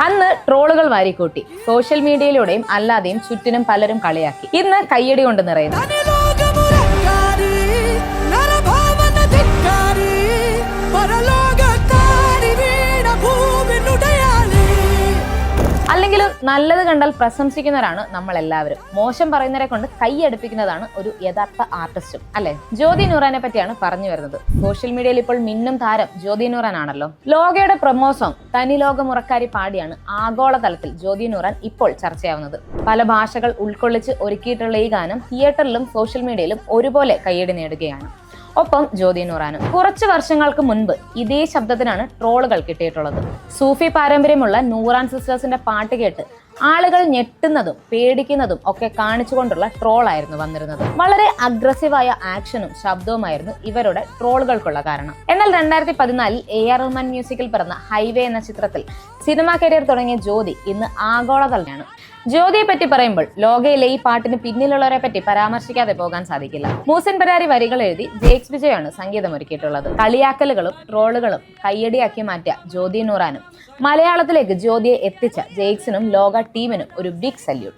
അന്ന് ട്രോളുകൾ വാരിക്കൂട്ടി. സോഷ്യൽ മീഡിയയിലൂടെയും അല്ലാതെയും ചുറ്റിനും പലരും കളിയാക്കി. ഇന്ന് കയ്യടി കൊണ്ട് നിറയുന്നു. അല്ലെങ്കിലും നല്ലത് കണ്ടാൽ പ്രശംസിക്കുന്നവരാണ് നമ്മൾ എല്ലാവരും മോശം പറയുന്നവരെ കൊണ്ട് കൈയടുപ്പിക്കുന്നതാണ് ഒരു യഥാർത്ഥ ആർട്ടിസ്റ്റും അല്ലെ? ജ്യോതി നൂറാനെ പറ്റിയാണ് പറഞ്ഞു വരുന്നത്. സോഷ്യൽ മീഡിയയിൽ ഇപ്പോൾ മിന്നും താരം ജ്യോതി നൂറാൻ ആണല്ലോ ലോകയുടെ പ്രമോസം തനി ലോകമുറക്കാരി പാടിയാണ് ആഗോളതലത്തിൽ ജ്യോതി നൂറാൻ ഇപ്പോൾ ചർച്ചയാവുന്നത്. പല ഭാഷകൾ ഉൾക്കൊള്ളിച്ച് ഒരുക്കിയിട്ടുള്ള ഈ ഗാനം തിയേറ്ററിലും സോഷ്യൽ മീഡിയയിലും ഒരുപോലെ കൈയടി നേടുകയാണ്. ഒപ്പം ജ്യോതി നൂറാനും. കുറച്ച് വർഷങ്ങൾക്ക് മുൻപ് ഇതേ ശബ്ദത്തിനാണ് ട്രോളുകൾ കിട്ടിയിട്ടുള്ളത്. സൂഫി പാരമ്പര്യമുള്ള നൂറാൻ സിസ്റ്റേഴ്സിന്റെ പാട്ട് കേട്ട് ആളുകൾ ഞെട്ടുന്നതും പേടിക്കുന്നതും ഒക്കെ കാണിച്ചുകൊണ്ടുള്ള ട്രോളായിരുന്നു വന്നിരുന്നത്. വളരെ അഗ്രസീവായ ആക്ഷനും ശബ്ദവുമായിരുന്നു ഇവരുടെ ട്രോളുകൾക്കുള്ള കാരണം. എന്നാൽ രണ്ടായിരത്തി പതിനാലിൽ എ ആർ റഹ്മാൻ മ്യൂസിക്കിൽ പിറന്ന ഹൈവേ എന്ന ചിത്രത്തിൽ സിനിമാ കരിയർ തുടങ്ങിയ ജ്യോതി ഇന്ന് ആഗോളതലയാണ് ജ്യോതിയെ പറ്റി പറയുമ്പോൾ ലോകയിലെ ഈ പാട്ടിന് പിന്നിലുള്ളവരെ പറ്റി പരാമർശിക്കാതെ പോകാൻ സാധിക്കില്ല. മൂസൻ പരാരി വരികൾ എഴുതി ജേക്സ് വിജയാണ് സംഗീതം ഒരുക്കിയിട്ടുള്ളത്. കളിയാക്കലുകളും ട്രോളുകളും കയ്യടിയാക്കി മാറ്റിയ ജ്യോതി നൂറാനും. മലയാളത്തിലേക്ക് ജ്യോതിയെ എത്തിച്ച ജേക്സിനും ലോക ടീമിനും ഒരു ബിഗ് സല്യൂട്ട്